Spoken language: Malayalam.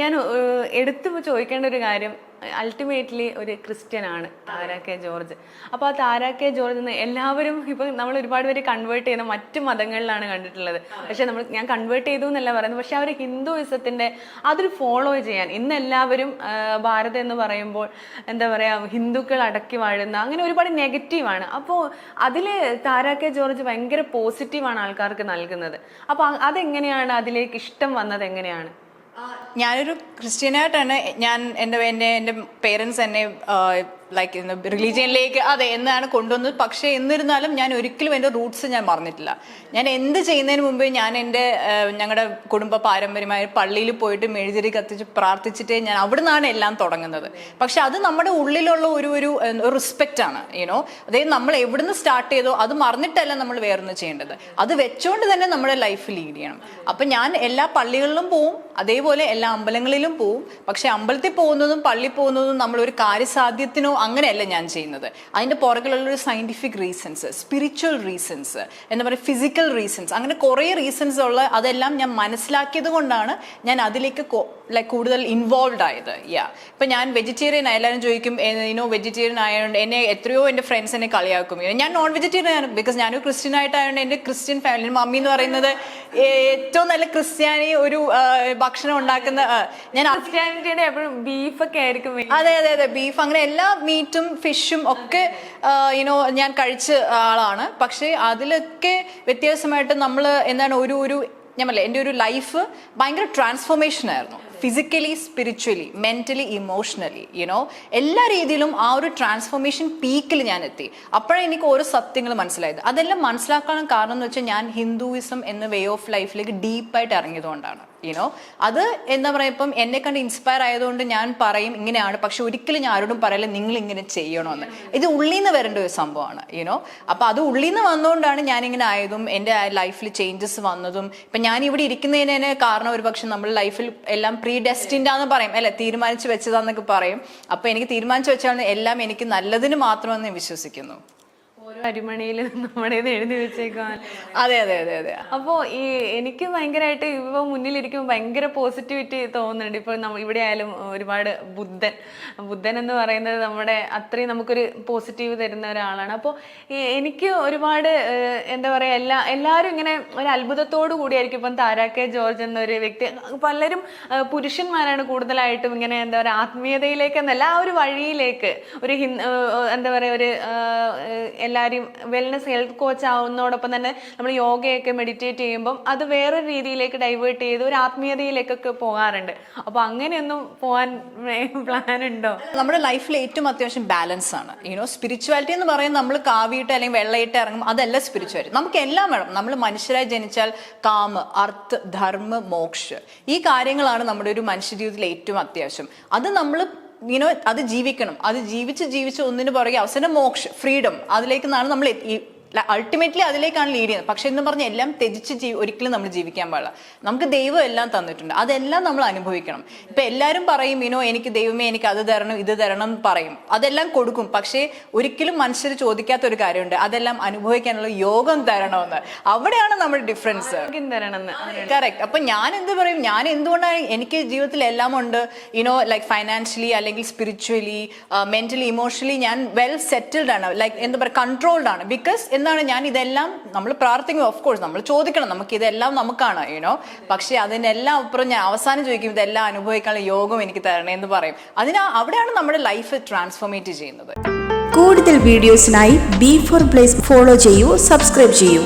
ഞാൻ എടുത്തു ചോദിക്കേണ്ട ഒരു കാര്യം അൾട്ടിമേറ്റ്ലി ഒരു ക്രിസ്ത്യൻ ആണ് താര കെ ജോർജ്. അപ്പോൾ ആ താര കെ ജോർജ് എന്ന് എല്ലാവരും ഇപ്പം നമ്മൾ ഒരുപാട് പേര് കൺവേർട്ട് ചെയ്യുന്ന മറ്റ് മതങ്ങളിലാണ് കണ്ടിട്ടുള്ളത്. പക്ഷേ നമ്മൾ ഞാൻ കൺവേർട്ട് ചെയ്തു എന്നല്ല പറയുന്നത്. പക്ഷേ അവർ ഹിന്ദുയിസത്തിന്റെ അതൊരു ഫോളോ ചെയ്യാൻ ഇന്ന് എല്ലാവരും ഭാരതം എന്ന് പറയുമ്പോൾ എന്താ പറയുക ഹിന്ദുക്കൾ അടക്കി വാഴുന്ന അങ്ങനെ ഒരുപാട് നെഗറ്റീവാണ് അപ്പോൾ അതിൽ താര കെ ജോർജ് ഭയങ്കര പോസിറ്റീവാണ് ആൾക്കാർക്ക് നൽകുന്നത്. അപ്പോൾ അതെങ്ങനെയാണ് അതിലേക്ക് ഇഷ്ടം വന്നത് എങ്ങനെയാണ്? ഞാനൊരു ക്രിസ്ത്യനായിട്ടാണ്. ഞാൻ എന്റെ എന്റെ എന്റെ പേരൻസ് എന്നെ ലൈക്ക് റിലീജിയനിലേക്ക് അതെ എന്നാണ് കൊണ്ടുവന്നത്. പക്ഷേ എന്നിരുന്നാലും ഞാൻ ഒരിക്കലും എന്റെ റൂട്ട്സ് ഞാൻ മറന്നിട്ടില്ല. ഞാൻ എന്ത് ചെയ്യുന്നതിന് മുമ്പേ ഞാൻ എന്റെ ഞങ്ങളുടെ കുടുംബ പാരമ്പര്യമായ പള്ളിയിൽ പോയിട്ട് മെഴുതിരി കത്തിച്ച് പ്രാർത്ഥിച്ചിട്ടേ ഞാൻ അവിടെ നിന്നാണ് എല്ലാം തുടങ്ങുന്നത്. പക്ഷെ അത് നമ്മുടെ ഉള്ളിലുള്ള ഒരു ഒരു റിസ്പെക്റ്റ് ആണ് യുനോ അതായത് നമ്മൾ എവിടുന്ന് സ്റ്റാർട്ട് ചെയ്തോ അത് മറന്നിട്ടല്ല നമ്മൾ വേറൊന്ന് ചെയ്യേണ്ടത്. അത് വെച്ചുകൊണ്ട് തന്നെ നമ്മുടെ ലൈഫ് ലീഡ് ചെയ്യണം. അപ്പം ഞാൻ എല്ലാ പള്ളികളിലും പോവും അതേപോലെ എല്ലാ അമ്പലങ്ങളിലും പോവും. പക്ഷെ അമ്പലത്തിൽ പോകുന്നതും പള്ളി പോകുന്നതും നമ്മൾ ഒരു കാര്യസാധ്യത്തിനോ അങ്ങനെയല്ല ഞാൻ ചെയ്യുന്നത്. അതിന്റെ പുറകിലുള്ളൊരു scientific scientific reasons spiritual reasons എന്താ പറയുക ഫിസിക്കൽ റീസൺസ് അങ്ങനെ കുറേ റീസൺസ് ഉള്ള അതെല്ലാം ഞാൻ മനസ്സിലാക്കിയത് കൊണ്ടാണ് ഞാൻ അതിലേക്ക് ലൈക്ക് കൂടുതൽ ഇൻവോൾവ് ആയത്. യാ ഇപ്പം ഞാൻ വെജിറ്റേറിയൻ എല്ലാവരും ചോദിക്കും ഇനോ വെജിറ്റേറിയൻ ആയതുകൊണ്ട് എന്നെ എത്രയോ എന്റെ ഫ്രണ്ട്സ് എന്നെ കളിയാക്കും. ഞാൻ നോൺ വെജിറ്റേറിയൻ ആണ് ബിക്കോസ് ഞാനൊരു ക്രിസ്ത്യൻ ആയിട്ടായതുകൊണ്ട് എന്റെ ക്രിസ്ത്യൻ ഫാമിലി മമ്മി എന്ന് പറയുന്നത് ഏറ്റവും നല്ല ക്രിസ്ത്യാനി ഒരു ഭക്ഷണം ഉണ്ടാക്കുന്ന ഞാൻ ക്രിസ്ത്യാനിറ്റിയുടെ എപ്പോഴും ബീഫൊക്കെ ആയിരിക്കും. അതെ അതെ അതെ ബീഫ് അങ്ങനെ എല്ലാ മീറ്റും ഫിഷും ഒക്കെ യുനോ ഞാൻ കഴിച്ച ആളാണ്. പക്ഷേ അതിലൊക്കെ വ്യത്യാസമായിട്ട് നമ്മൾ എന്താണ് ഒരു ഒരു ഞാൻ എന്റെ ഒരു ലൈഫ് ഭയങ്കര ട്രാൻസ്ഫോർമേഷൻ ആയിരുന്നു. Physically spiritually mentally emotionally you know എല്ലാ രീതിയിലും ആ ഒരു ട്രാൻസ്ഫോർമേഷൻ പീക്കിൽ ഞാൻ എത്തി. അപ്പോഴാണ് എനിക്ക് ഓരോ സത്യങ്ങൾ മനസ്സിലായത്. അതെല്ലാം മനസ്സിലാക്കാനുള്ള കാരണം എന്ന് വെച്ചാൽ ഞാൻ ഹിന്ദുയിസം എന്ന വേ ഓഫ് ലൈഫിലേക്ക് ഡീപ്പായിട്ട് ഇറങ്ങിയതുകൊണ്ടാണ്. യുനോ അത് എന്താ പറയുക ഇപ്പം എന്നെ കണ്ട് ഇൻസ്പയർ ആയതുകൊണ്ട് ഞാൻ പറയും ഇങ്ങനെയാണ്. പക്ഷെ ഒരിക്കലും ഞാൻ ആരോടും പറയില്ല നിങ്ങൾ ഇങ്ങനെ ചെയ്യണമെന്ന് ഇത് ഉള്ളിൽ നിന്ന് വരേണ്ട ഒരു സംഭവമാണ് യുനോ അപ്പൊ അത് ഉള്ളിൽ നിന്ന് വന്നുകൊണ്ടാണ് ഞാൻ ഇങ്ങനെ ആയതും എന്റെ ലൈഫിൽ ചേഞ്ചസ് വന്നതും. ഇപ്പൊ ഞാൻ ഇവിടെ ഇരിക്കുന്നതിന് കാരണം ഒരു പക്ഷെ നമ്മൾ ലൈഫിൽ എല്ലാം പ്രീ ഡെസ്റ്റിൻഡാന്ന് പറയും. അല്ലെ? തീരുമാനിച്ച് വെച്ചതാന്നൊക്കെ പറയും. അപ്പൊ എനിക്ക് തീരുമാനിച്ചു വെച്ചാൽ എല്ലാം എനിക്ക് നല്ലതിന് മാത്രമെന്ന് ഞാൻ വിശ്വസിക്കുന്നു. ഓരോ അരിമണിയിൽ നമ്മുടെ എഴുതി വെച്ചേക്കാൻ അതെ അതെ അതെ അതെ. അപ്പോൾ ഈ എനിക്ക് ഭയങ്കരമായിട്ട് ഇപ്പോൾ മുന്നിലിരിക്കുമ്പോൾ ഭയങ്കര പോസിറ്റിവിറ്റി തോന്നുന്നുണ്ട്. ഇപ്പോൾ നമ്മ ഇവിടെ ആയാലും ഒരുപാട് ബുദ്ധൻ. ബുദ്ധൻ എന്ന് പറയുന്നത് നമ്മുടെ അത്രയും നമുക്കൊരു പോസിറ്റീവ് തരുന്ന ഒരാളാണ്. അപ്പോ എനിക്ക് ഒരുപാട് എന്താ പറയുക എല്ലാ എല്ലാവരും ഇങ്ങനെ ഒരു അത്ഭുതത്തോടു കൂടിയായിരിക്കും. ഇപ്പം താരാക്കെ ജോർജ് എന്നൊരു വ്യക്തി പലരും പുരുഷന്മാരാണ് കൂടുതലായിട്ടും ഇങ്ങനെ എന്താ പറയുക ആത്മീയതയിലേക്ക് എന്നല്ല ആ ഒരു വഴിയിലേക്ക് ഒരു എന്താ പറയുക ഒരു എല്ലാവരും വെൽനസ് ഹെൽത്ത് കോച്ച് ആവുന്നതോടൊപ്പം തന്നെ നമ്മൾ യോഗയൊക്കെ മെഡിറ്റേറ്റ് ചെയ്യുമ്പം അത് വേറൊരു രീതിയിലേക്ക് ഡൈവേർട്ട് ചെയ്ത് ഒരു ആത്മീയതയിലേക്കൊക്കെ പോകാറുണ്ട്. അപ്പോൾ അങ്ങനെയൊന്നും പോകാൻ പ്ലാൻ ഉണ്ടോ? നമ്മുടെ ലൈഫിൽ ഏറ്റവും അത്യാവശ്യം ബാലൻസ് ആണ്. യുനോ സ്പിരിച്വാലിറ്റി എന്ന് പറയുന്നത് നമ്മൾ കാവിയിട്ട് അല്ലെങ്കിൽ വെള്ളയിട്ട് ഇറങ്ങും അതല്ല സ്പിരിച്വാലിറ്റി നമുക്ക് എല്ലാം വേണം. നമ്മൾ മനുഷ്യരായി ജനിച്ചാൽ കാമ അർത്ത് ധർമ്മ മോക്ഷ. ഈ കാര്യങ്ങളാണ് നമ്മുടെ ഒരു മനുഷ്യ ജീവിതത്തിൽ ഏറ്റവും അത്യാവശ്യം. അത് നമ്മൾ യുനോ അത് ജീവിക്കണം. അത് ജീവിച്ച് ജീവിച്ച് ഒന്നിന് പുറകെ അവസരം മോക്ഷ ഫ്രീഡം അതിലേക്ക് നിന്നാണ് നമ്മൾ അൾട്ടിമേറ്റ്ലി അതിലേക്കാണ് ലീഡ് ചെയ്യുന്നത്. പക്ഷെ എന്ന് പറഞ്ഞാൽ എല്ലാം ത്യജിച്ച് ജീ ഒരിക്കലും നമ്മൾ ജീവിക്കാൻ പാടില്ല. നമുക്ക് ദൈവം എല്ലാം തന്നിട്ടുണ്ട്. അതെല്ലാം നമ്മൾ അനുഭവിക്കണം. ഇപ്പൊ എല്ലാവരും പറയും ഇനോ എനിക്ക് ദൈവമേ എനിക്ക് അത് തരണം ഇത് തരണം എന്ന് പറയും. അതെല്ലാം കൊടുക്കും. പക്ഷേ ഒരിക്കലും മനുഷ്യർ ചോദിക്കാത്ത ഒരു കാര്യമുണ്ട്. അതെല്ലാം അനുഭവിക്കാനുള്ള യോഗം തരണമെന്ന്. അവിടെയാണ് നമ്മുടെ ഡിഫറൻസ് കറക്റ്റ് അപ്പൊ ഞാൻ എന്ത് പറയും? ഞാൻ എന്തുകൊണ്ടാണ് എനിക്ക് ജീവിതത്തിൽ എല്ലാം ഉണ്ട്? ഇനോ ലൈക്ക് ഫൈനാൻഷ്യലി അല്ലെങ്കിൽ സ്പിരിച്വലി മെന്റലി ഇമോഷണലി ഞാൻ വെൽ സെറ്റിൽഡ് ആണ്. ലൈക്ക് എന്താ പറയുക കൺട്രോൾഡ് ആണ്. ബിക്കോസ് എന്താണ് ഞാൻ ഇതെല്ലാം നമ്മൾ പ്രാർത്ഥിക്കും ഓഫ് കോഴ്സ് നമ്മൾ ചോദിക്കണം നമുക്ക് ഇതെല്ലാം നമുക്കാണ് യുനോ പക്ഷേ അതിനെല്ലാം അപ്പുറം ഞാൻ അവസാനം ചോദിക്കും ഇതെല്ലാം അനുഭവിക്കാനുള്ള യോഗം എനിക്ക് തരണേ എന്ന് പറയും. അതിനാ അവിടെയാണ് നമ്മുടെ ലൈഫ് ട്രാൻസ്ഫോർമേറ്റ് ചെയ്യുന്നത്. കൂടുതൽ വീഡിയോസിനായി ബി ഫോർ പ്ലേസ് ഫോളോ ചെയ്യൂ സബ്സ്ക്രൈബ് ചെയ്യൂ.